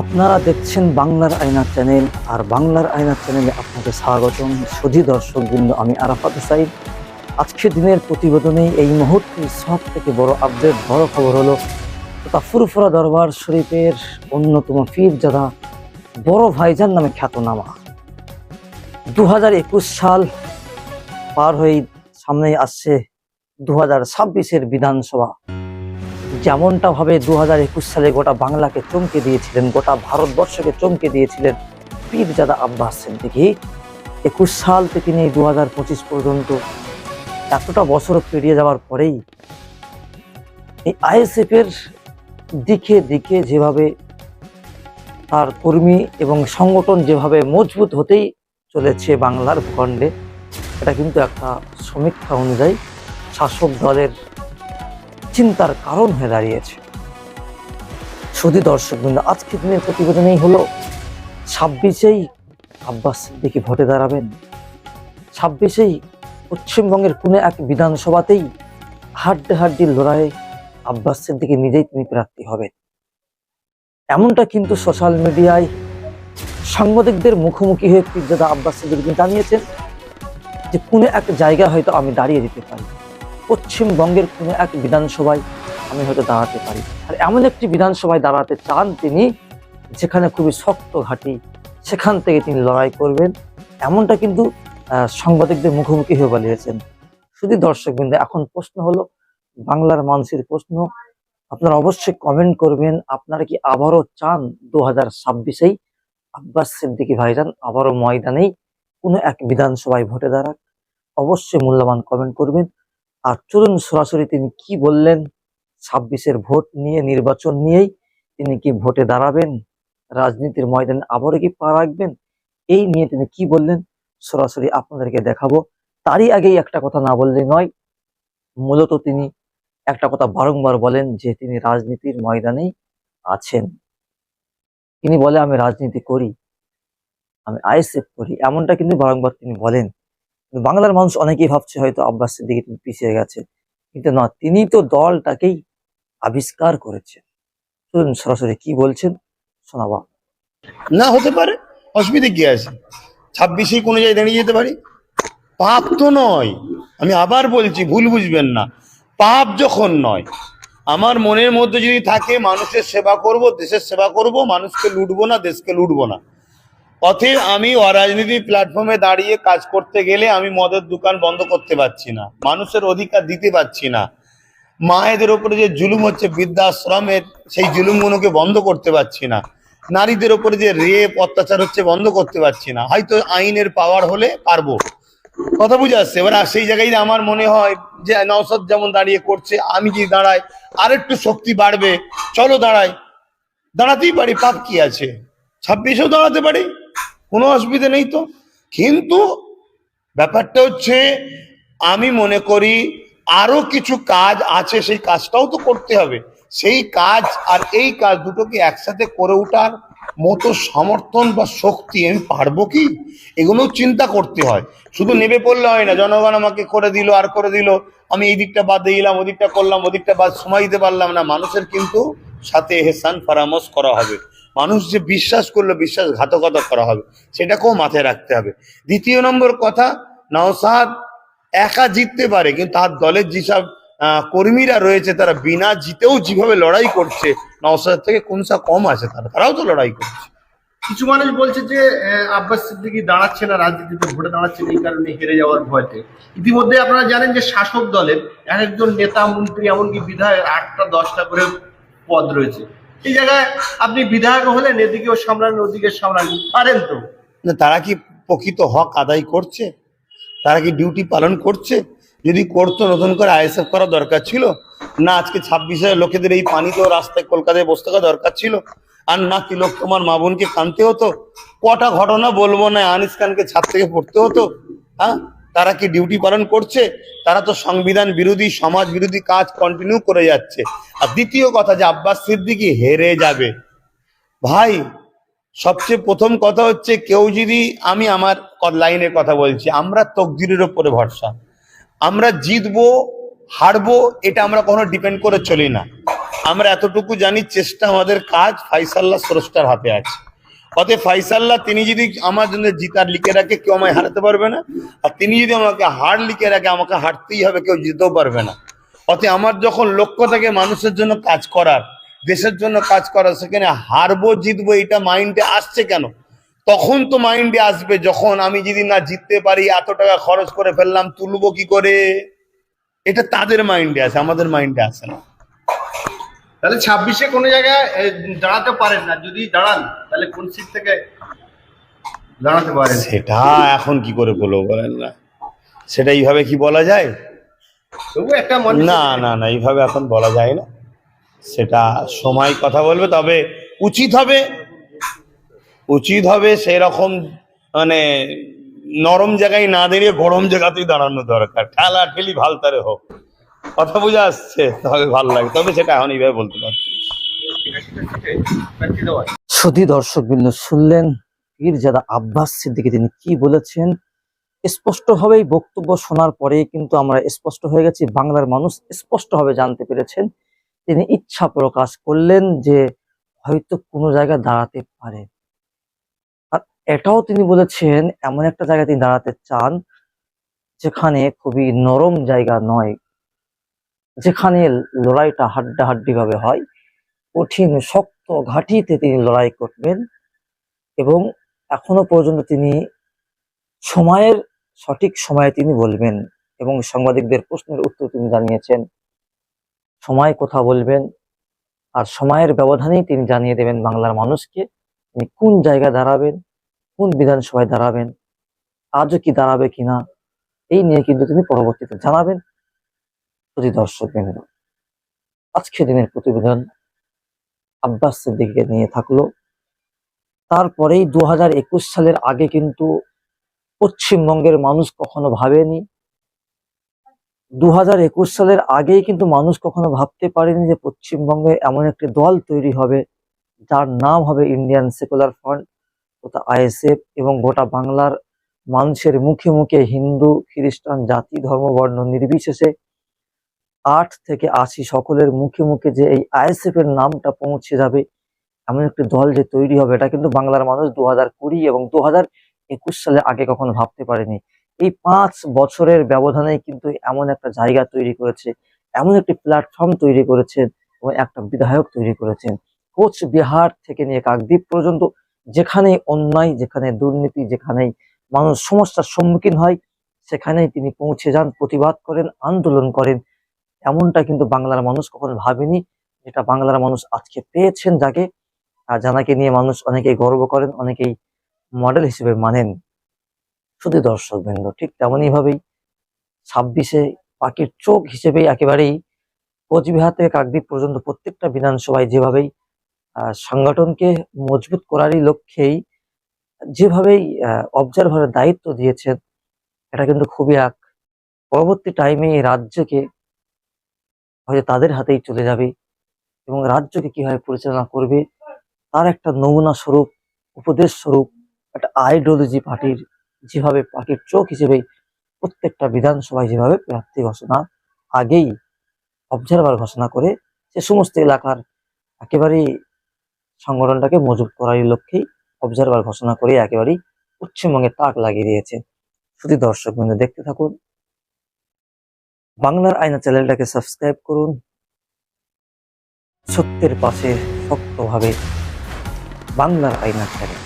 আপনারা দেখছেন বাংলার আয়না চ্যানেল, আর বাংলার আয়না চ্যানেলে আপনাকে স্বাগতম। সুধী দর্শক বৃন্দ আমি আরাফাত সাইদ। আজকের দিনের প্রতিবেদনে এই মুহূর্তে সব থেকে বড় আপডেট বড় খবর হলো তথা ফুরফুরা দরবার শরীফের অন্যতম পীরজাদা বড় ভাইজান নামে খ্যাতনামা। দু হাজার একুশ সাল পার হয়ে সামনে আসছে দু হাজার ছাব্বিশের বিধানসভা। যেমনটা ভাবে দু হাজার একুশ সালে গোটা বাংলাকে চমকে দিয়েছিলেন, গোটা ভারতবর্ষকে চমকে দিয়েছিলেন পীরজাদা আব্বাস সিদ্দিকী, একুশ সাল থেকে নিয়ে দু হাজার পঁচিশ পর্যন্ত। এতটা বছর পেরিয়ে যাওয়ার পরেই এই আইএসএফ এর দিকে দিকে যেভাবে তার কর্মী এবং সংগঠন যেভাবে মজবুত হতেই চলেছে বাংলার ভূখণ্ডে, এটা কিন্তু একটা সমীক্ষা অনুযায়ী শাসক দলের চিন্তার কারণ হয়ে দাঁড়িয়েছে। শুধু দর্শক বৃন্দ, আজকের দিনের প্রতিবেদনেই হলো, ছাব্বিশেই আব্বাস সিদ্দিকি ভোটে দাঁড়াবেন। ছাব্বিশেই পশ্চিমবঙ্গের কোনো এক বিধানসভাতেই হাড্ডে হাড্ডির লড়াইয়ে আব্বাস সিদ্দিকি নিজেই তিনি প্রার্থী হবেন। এমনটা কিন্তু সোশ্যাল মিডিয়ায় সাংবাদিকদের মুখোমুখি হয়ে পীরজাদা আব্বাস সিদ্দিকি জানিয়েছেন যে কোনো এক জায়গায় হয়তো আমি দাঁড়িয়ে দিতে পারি। পশ্চিমবঙ্গের কোনো এক বিধানসভায় আমি হয়তো দাঁড়াতে পারি। আর এমন একটি বিধানসভায় দাঁড়াতে চান তিনি, যেখানে খুবই শক্ত ঘাঁটি, সেখান থেকে তিনি লড়াই করবেন। এমনটা কিন্তু সাংবাদিকদের মুখোমুখি হয়ে বলিয়েছেন। শুধু দর্শকবৃন্দ, এখন প্রশ্ন হলো, বাংলার মানুষের প্রশ্ন, আপনারা অবশ্যই কমেন্ট করবেন, আপনারা কি আবারও চান দু হাজার ছাব্বিশেই আব্বাস সিদ্দিকী ভাইজান আবারও ময়দানেই কোনো এক বিধানসভায় ভোটে দাঁড়াক? অবশ্যই মূল্যবান কমেন্ট করবেন। আর চলুন সরাসরি তিনি কি বললেন? ছাব্বিশের ভোট নিয়ে, নির্বাচন নিয়েই তিনি কি ভোটে দাঁড়াবেন? রাজনীতির ময়দানে আবারও কি পা রাখবেন? এই নিয়ে তিনি কি বললেন? সরাসরি আপনাদেরকে দেখাবো। তারই আগেই একটা কথা না বললে নয়, মূলত তিনি একটা কথা বারংবার বলেন যে তিনি রাজনীতির ময়দানেই আছেন। তিনি বলে, আমি রাজনীতি করি, আমি আইএসএফ করি। এমনটা কিন্তু বারংবার তিনি বলেন। বাংলার মানুষ অনেকেই ভাবছে হয়তো আব্বাস সিদ্দিকি পিছিয়ে গেছে। কিন্তু না, তিনি তো দলটাকেই আবিষ্কার করেছেন। শুনুন সরাসরি কি বলছেন, শোনাবা। না, হতে পারে, অসুবিধে কি আছে? ছাব্বিশেই কোনো জায়গায় দাঁড়িয়ে যেতে পারি? পাপ তো নয়। আমি আবার বলছি, ভুল বুঝবেন না। পাপ যখন নয়, আমার মনের মধ্যে যদি থাকে, মানুষের সেবা করব, দেশের সেবা করব, মানুষকে লুটবো না, দেশকে লুটবো না। অতএব আমি অরাজনীতি প্ল্যাটফর্মে দাঁড়িয়ে কাজ করতে গেলে আমি মদের দোকান বন্ধ করতে পারছি না। মানুষের অধিকার দিতে পারছি না। মায়েদের ওপরে যে জুলুম হচ্ছে বৃদ্ধাশ্রমের, সেই জুলুমগুলোকে বন্ধ করতে পারছি না। নারীদের ওপরে যে রেপ অত্যাচার হচ্ছে বন্ধ করতে পারছি না। হয়তো আইনের পাওয়ার হলে পারব। কথা বুঝে আসছে? এবার আর সেই জায়গায় আমার মনে হয় যে নওসাদ যেমন দাঁড়িয়ে করছে, আমি যদি দাঁড়াই, আরেকটু শক্তি বাড়বে। চলো দাঁড়াই। দাঁড়াতেই পারি, পাপ কি আছে? ছাব্বিশেও দাঁড়াতে পারি? কোনো অসুবিধে নেই তো। কিন্তু ব্যাপারটা হচ্ছে, আমি মনে করি আরও কিছু কাজ আছে, সেই কাজটাও তো করতে হবে। সেই কাজ আর এই কাজ দুটোকে একসাথে করে ওঠার মতো সমর্থন বা শক্তি আমি পারব কি? এগুলো চিন্তা করতে হয়। শুধু নেবে পড়লে হয় না, জনগণ আমাকে করে দিল, আর করে দিল। আমি এই দিকটা বাদ দিলাম ওদিকটা করলাম, ওদিকটা বাদ, সময় দিতে পারলাম না। মানুষের কিন্তু সাথে এহসান পরামর্শ করা হবে। মানুষ যে বিশ্বাস করল, বিশ্বাসঘাতকতা করা হবে, সেটাকেও মাথায় রাখতে হবে। দ্বিতীয় নম্বর কথা, নওসাদ একা জিততে পারে, কিন্তু তার দলের যেসব কর্মীরা রয়েছে, তারা বিনা জিতেও যেভাবে লড়াই করছে নওসাদ থেকে কোনসা কম আছে তারা? তারাও তো লড়াই করছে। কিছু মানুষ বলছে যে আব্বাস সিদ্দিকি দাঁড়াচ্ছে না, রাজনীতিতে ভোটে দাঁড়াচ্ছে এই কারণে হেরে যাওয়ার ভয়তে। ইতিমধ্যে আপনারা জানেন যে শাসক দলের এক একজন নেতা, মন্ত্রী, এমনকি বিধায়ক আটটা, দশটা করে পদ রয়েছে। এই জায়গায় আপনি বিধায়ক হলেন এদিকেও সামলান, ওদিকে সামলান, পারেন তো। না, তারা কি প্রকৃত হক আদায় করছে? তারা কি ডিউটি পালন করছে? যদি করতো, নতুন করে আইএসএফ করা দরকার ছিল, না আজকে ছাব্বিশ হাজার লোকেদের এই পানিতেও রাস্তায় কলকাতায় বসতে থাকা দরকার ছিল, আর না কি লোক তোমার মা কানতে হতো, কটা ঘটনা বলব না, আনিস খানকে ছাদ থেকে পড়তে হতো হ্যাঁ? তারা কি ডিউটি পালন করছে? তারা তো সংবিধান বিরোধী, সমাজ বিরোধী কাজ কন্টিনিউ করে যাচ্ছে। আর দ্বিতীয় কথা যে আব্বাস সিদ্দিকি হেরে যাবে। ভাই, সবচেয়ে প্রথম কথা হচ্ছে কেউ যদি আমি আমার লাইনের কথা বলছি, আমরা তকদিরের ওপরে ভরসা। আমরা জিতবো, হারবো, এটা আমরা কখনো ডিপেন্ড করে চলি না। আমরা এতটুকু জানি, চেষ্টা আমাদের কাজ, ফাইসাল্লাহ স্রষ্টার হাতে আছে। অতএব ফাইসাল্লাহ, তিনি যদি আমার জন্য জিতার লিখে রাখে, কেউ আমায় হারাতে পারবে না। আর তিনি যদি আমাকে হার লিখে রাখে, আমাকে হারতেই হবে, কেউ জিতেও পারবে না। অতএব আমার যখন লক্ষ্য থাকে মানুষের জন্য কাজ করার, দেশের জন্য কাজ করার, সেখানে হারবো, জিতবো এটা মাইন্ডে আসছে কেন? তখন তো মাইন্ডে আসবে, যখন আমি যদি না জিততে পারি, এত টাকা খরচ করে ফেললাম, তুলবো কি করে? এটা তাদের মাইন্ডে আছে আমাদের মাইন্ডে আসে না। তাহলে ছাব্বিশে কোনো জায়গায় দাঁড়াতে পারেন না। যদি দাঁড়ান তাহলে কোন সিট থেকে দাঁড়াতে পারেন? সেটা এখন কি করে বলব বলেন না। সেটা এইভাবে কি বলা যায়? তবু একটা না না না এইভাবে এখন বলা যায় না। সেটা সময় কথা বলবে তবে উচিত হবে উচিত হবে সেই রকম মানে নরম জায়গায় না দাঁড়িয়ে গরম জায়গাতেই দাঁড়ানো দরকার। ঠেলা ঠেলি ভালতারে হোক। কথা বুঝে আসছে, তবে ভালো লাগে। তবে সেটা এখন এইভাবে বলতে পারছি। সুধী দর্শক বিন্দু শুনলেন পীরজাদা আব্বাস সিদ্দিকী, তিনি কি বলেছেন? স্পষ্টভাবেই বক্তব্য শোনার পরে কিন্তু আমরা স্পষ্ট হয়ে গেছি, বাংলার মানুষ স্পষ্টভাবে জানতে পেরেছেন। তিনি ইচ্ছা প্রকাশ করলেন যে হয়তো কোনো জায়গায় দাঁড়াতে পারে। আর এটাও তিনি বলেছেন, এমন একটা জায়গায় তিনি দাঁড়াতে চান, যেখানে খুবই নরম জায়গা নয়। যেখানে লড়াইটা হাড্ডাহাড্ডি ভাবে হয়, কঠিন শক্ত ঘাঁটিতে তিনি লড়াই করবেন এবং এখনও পর্যন্ত তিনি সময়ের সঠিক সময়ে তিনি বলবেন এবং সাংবাদিকদের প্রশ্নের উত্তর তিনি জানিয়েছেন। সময় কথা বলবেন আর সময়ের ব্যবধানেই তিনি জানিয়ে দেবেন বাংলার মানুষকে তিনি কোন জায়গায় দাঁড়াবেন, কোন বিধানসভায় দাঁড়াবেন, আজও কি দাঁড়াবে কিনা, এই নিয়ে কিন্তু তিনি পরবর্তীতে জানাবেন। প্রতি দর্শক আজকে দিনের প্রতিবেদন আব্বাস সিদ্দিকীকে নিয়ে থাকল। তারপরেই দু সালের আগে কিন্তু পশ্চিমবঙ্গের মানুষ কখনো ভাবেনি। দু সালের আগেই কিন্তু মানুষ কখনো ভাবতে পারেনি যে পশ্চিমবঙ্গে এমন একটি দল তৈরি হবে, যার নাম হবে ইন্ডিয়ান সেকুলার ফ্রন্ট তথা আইএসএফ এবং গোটা বাংলার মানুষের মুখে মুখে হিন্দু, খ্রিস্টান জাতি ধর্ম বর্ণ নির্বিশেষে আট থেকে আশি সকলের মুখে মুখে যে এই আইএসএফ এর নামটা পৌঁছে যাবে, এমন একটি দল যে তৈরি হবে, এটা কিন্তু বাংলার মানুষ দু হাজার কুড়ি এবং দু হাজার একুশ সালে আগে কখনো ভাবতে পারেনি। এই পাঁচ বছরের ব্যবধানে কিন্তু এমন একটা জায়গা তৈরি করেছে, এমন একটি প্ল্যাটফর্ম তৈরি করেছেন এবং একটা বিধায়ক তৈরি করেছেন। কোচ বিহার থেকে নিয়ে কাকদ্বীপ পর্যন্ত যেখানেই অন্যায়, যেখানে দুর্নীতি, যেখানেই মানুষ সমস্যার সম্মুখীন হয়, সেখানেই তিনি পৌঁছে যান, প্রতিবাদ করেন, আন্দোলন করেন। এমনটা কিন্তু বাংলার মানুষ কখনো ভাবেনি। যেটা বাংলার মানুষ আজকে পেয়েছেন যাকে। জানাকে নিয়ে মানুষ অনেকেই গর্ব করেন, অনেকেই মডেল হিসেবে মানেন। শুধু দর্শক বৃন্দ ঠিক তেমনই ভাবেই ছাব্বিশে পাখির চোখ হিসেবেই একেবারেই কোচবিহার থেকে কাকদ্বীপ পর্যন্ত প্রত্যেকটা বিধানসভায় যেভাবেই সংগঠনকে মজবুত করারই লক্ষ্যেই যেভাবেই অবজারভারের দায়িত্ব দিয়েছেন, এটা কিন্তু খুবই এক পরবর্তী টাইমে এই রাজ্যকে হয়তো তাদের হাতেই চলে যাবে এবং রাজ্যকে কীভাবে পরিচালনা করবে, তার একটা নমুনা স্বরূপ, উপদেশ স্বরূপ, একটা আইডিওলজি পার্টির যেভাবে পার্টির চোখ হিসেবে প্রত্যেকটা বিধানসভায় যেভাবে প্রার্থী ঘোষণা আগেই অবজারভার ঘোষণা করে, সে সমস্ত এলাকার একেবারেই সংগঠনটাকে মজবুত করার লক্ষ্যেই অবজারভার ঘোষণা করে একেবারেই পশ্চিমবঙ্গে তাক লাগিয়ে দিয়েছে। শুধু দর্শক বিন্দু দেখতে থাকুন। বাংলার আয়না চ্যানেলটাকে সাবস্ক্রাইব করুন। সত্যের পাশে শক্তভাবে বাংলার আয়না চ্যানেল।